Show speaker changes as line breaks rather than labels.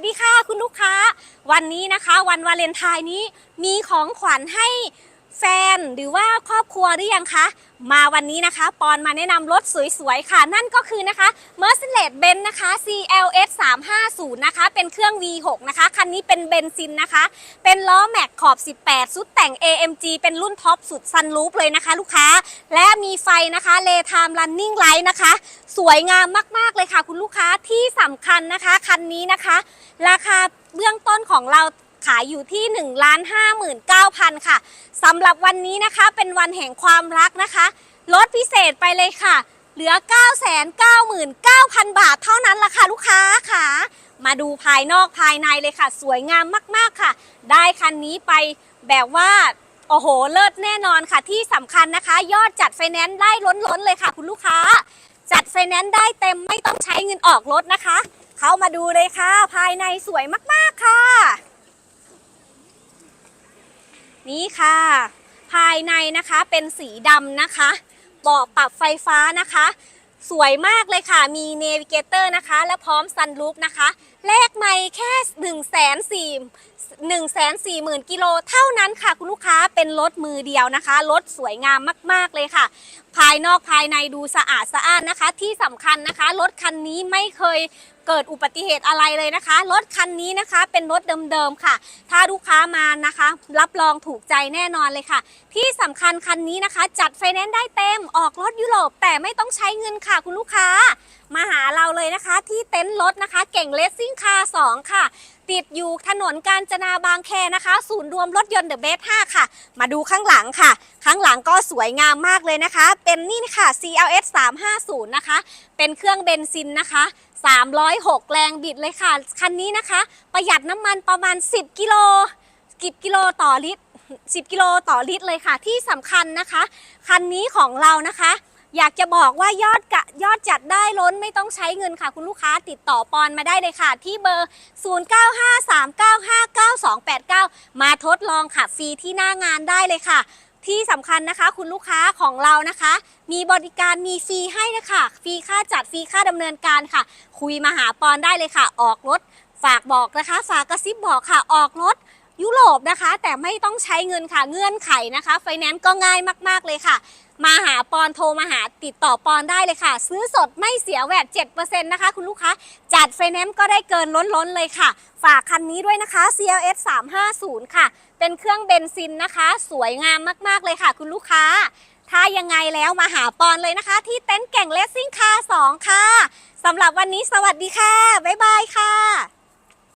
สดีค่ะคุณลูกค้า วันนี้นะคะ วันวาเลนไทน์นี้มีของขวัญให้ แฟนหรือว่าครอบครัวหรือยังคะ มาวันนี้นะคะ ปอนมาแนะนำรถสวยๆ ค่ะ นั่นก็คือนะคะ Mercedes-Benz นะคะ CLS 350 นะคะ เป็นเครื่อง V6 นะคะ คันนี้เป็นเบนซินนะคะ เป็นล้อแม็กขอบ 18 สุดแต่ง AMG เป็นรุ่นท็อปสุดซันรูปเลยนะคะ ลูกค้า และมีไฟนะคะเลทามรันนิ่งไลท์นะคะ สวยงามมากๆเลยค่ะ คุณลูกค้าที่สำคัญนะคะ คันนี้นะคะ ราคาเบื้องต้นของเรา ขายอยู่ที่1 5 9 0 0 0ค่ะสำหรับวันนี้นะคะเป็นวันแห่งความรักนะคะ ลดพิเศษไปเลยค่ะ เหลือ999,000 บาทเท่านั้นละค่ะลูกค้าค่ะ มาดูภายนอกภายในเลยค่ะ สวยงามมากๆค่ะ ได้คันนี้ไปแบบว่าโอ้โห เลิศแน่นอนค่ะที่สำคัญนะคะ ยอดจัดไฟแนนซ์ได้ล้นๆเลยค่ะ คุณลูกค้า จัดไฟแนนซ์ได้เต็มไม่ต้องใช้เงินออกรถนะคะ เข้ามาดูเลยค่ะ ภายในสวยมากๆค่ะ นี่ค่ะ ภายในนะคะเป็นสีดำนะคะเบาะปรับไฟฟ้านะคะ สวยมากเลยค่ะ มีเนวิเกเตอร์นะคะ และพร้อมซันรูฟนะคะเลขไม่แค่1นึ่งแสนสี่หนึ่งแสนสี่หมื่นกิโลเท่านั้นค่ะ คุณลูกค้าเป็นรถมือเดียวนะคะ รถสวยงามมาก ๆ เลยค่ะ ภายนอกภายในดูสะอาดสะอ้านนะคะ ที่สำคัญนะคะ รถคันนี้ไม่เคยเกิดอุบัติเหตุอะไรเลยนะคะ รถคันนี้นะคะเป็นรถเดิมๆค่ะ ถ้าลูกค้ามานะคะ รับรองถูกใจแน่นอนเลยค่ะ ที่สำคัญคันนี้นะคะ จัดไฟแนนซ์ได้เต็มออกรถยุโรปแต่ไม่ต้องใช้เงินค่ะคุณลูกค้า มาหาเราเลยนะคะ ที่เต็นท์รถนะคะ เก่งเลสซิ่งคาร์2ค่ะ ติดอยู่ถนนกาญจนาบางแคนะคะ ศูนย์รวมรถยนต์เดอะเบส5ค่ะ มาดูข้างหลังค่ะ ข้างหลังก็สวยงามมากเลยนะคะ เป็นนี่ค่ะ CLS 350นะคะ เป็นเครื่องเบนซินนะคะ306 แรงบิดเลยค่ะ คันนี้นะคะ ประหยัดน้ำมันประมาณ 10 กิโล10กิโลต่อลิตร10 กิโลต่อลิตรเลยค่ะ ที่สำคัญนะคะ คันนี้ของเรานะคะ อยากจะบอกว่ายอดกะยอดจัดได้ล้นไม่ต้องใช้เงินค่ะ คุณลูกค้าติดต่อปอนมาได้เลยค่ะ ที่เบอร์ 0953959289 มาทดลองค่ะฟรีที่หน้างานได้เลยค่ะ ที่สำคัญนะคะ คุณลูกค้าของเรานะคะ มีบริการมีฟรีให้นะคะฟรีค่าจัดฟรีค่าดำเนินการค่ะ คุยมาหาปอนได้เลยค่ะ ออกรถฝากบอกนะคะ ฝากกระซิบบอกค่ะออกรถ ยุโรปนะคะ แต่ไม่ต้องใช้เงินค่ะเงื่อนไขนะคะไฟแนนซ์ก็ง่ายมากๆเลยค่ะ มาหาปอนโทรมาหาติดต่อปอนได้เลยค่ะ ซื้อสดไม่เสียแวด7%นะคะ คุณลูกค้าจัดไฟแนนซ์ก็ได้เกินล้นๆเลยค่ะ ฝากคันนี้ด้วยนะคะ CLS 350ค่ะ เป็นเครื่องเบนซินนะคะ สวยงามมากๆเลยค่ะ คุณลูกค้าถ้ายังไงแล้วมาหาปอนเลยนะคะ ที่เต็นท์เก่งเลสซิ่งคาร์2ค่ะสำหรับวันนี้สวัสดีค่ะ บ๊ายบายค่ะ